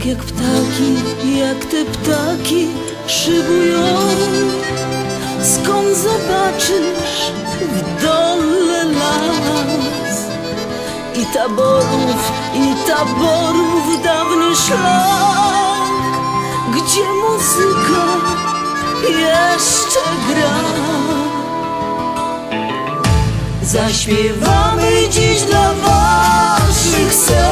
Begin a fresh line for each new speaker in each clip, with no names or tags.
Tak jak ptaki, jak te ptaki szybują. Skąd zobaczysz w dole las? I taborów, i taborów dawny szlak. Gdzie muzyka jeszcze gra? Zaśpiewamy dziś dla waszych serc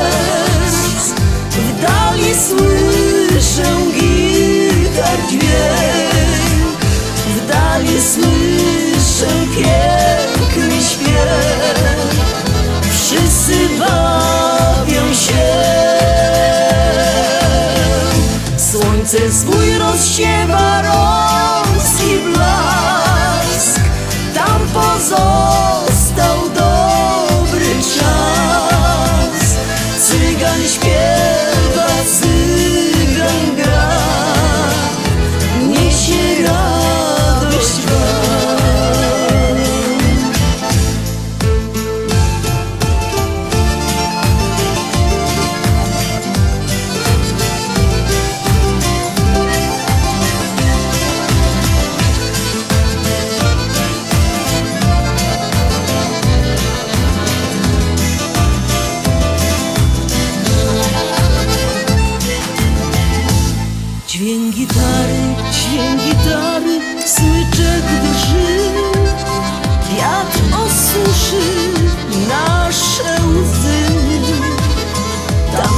Słyszę gitar dźwięk. W dali słyszę piękny śpiew. Wszyscy bawią się. Słońce swój rozsiewa rąski blask. Tam pozostał dobry czas. Cygan śpiewa, see.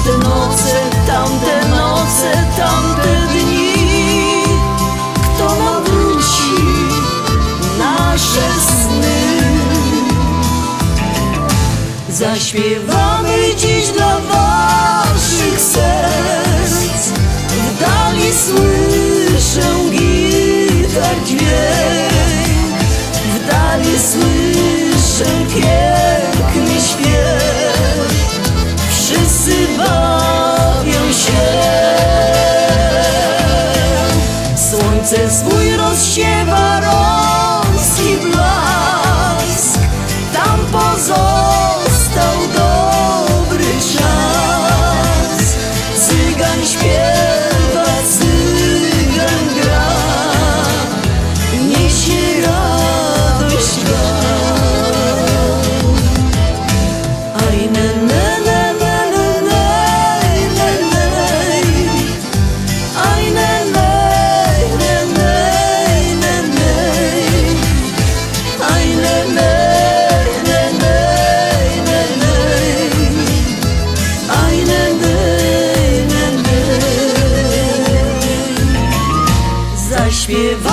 Tamte noce, tamte noce, tamte dni. Kto nam wróci nasze sny? Zaśpiewamy dziś dla waszych śpiewa.